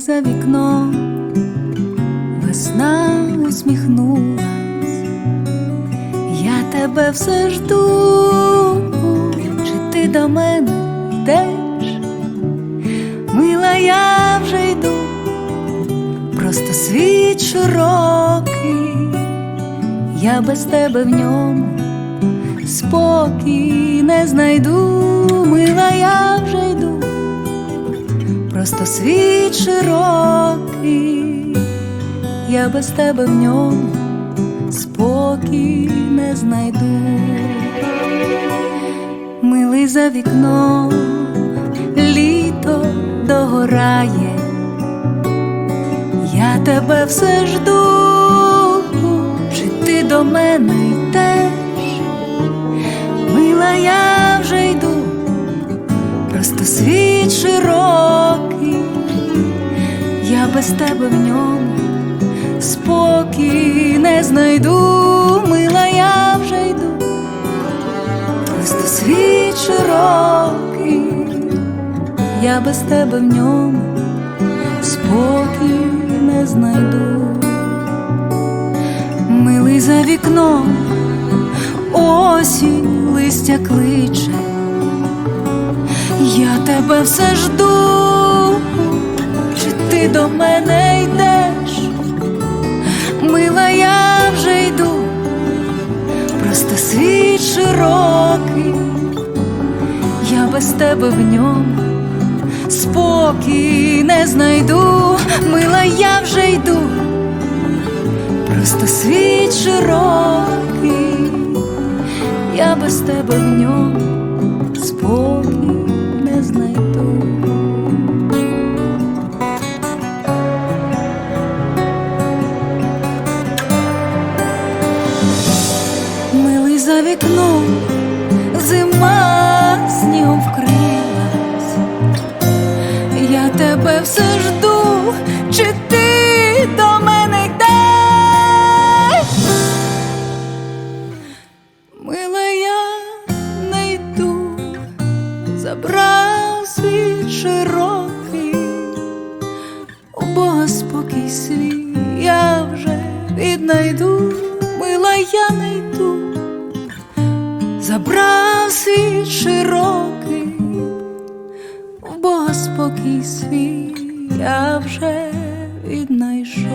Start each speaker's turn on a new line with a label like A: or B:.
A: За вікном, весна усміхнулась, я тебе все жду, чи ти до мене йдеш? Мила, я вже йду, просто світ широкий, я без тебе в ньому спокій не знайду, мила, я вже йду просто світ широкий, я без тебе в ньому спокій не знайду. Милий за вікном, літо догорає, я тебе все жду, чи ти до мене йдеш, я без тебе в ньому. Спокій не знайду, мила, я вже йду, просто світ широкий, я без тебе в ньому. Спокій не знайду, милий за вікном, осінь листя кличе. Я тебе все жду, до мене йдеш, мила, я вже йду, просто світ широкий, я без тебе в ньому спокій не знайду, мила, я вже йду, просто світ широкий, я без тебе в ньому вікном, зима снігом вкрилась, я тебе все жду, чи ти до мене йдеш? Мила, я не йду, забрав світ широкий, у Бога спокій свій я вже віднайду, мила, я не йду, забрав світ широкий, бо спокій свій я вже віднайшов.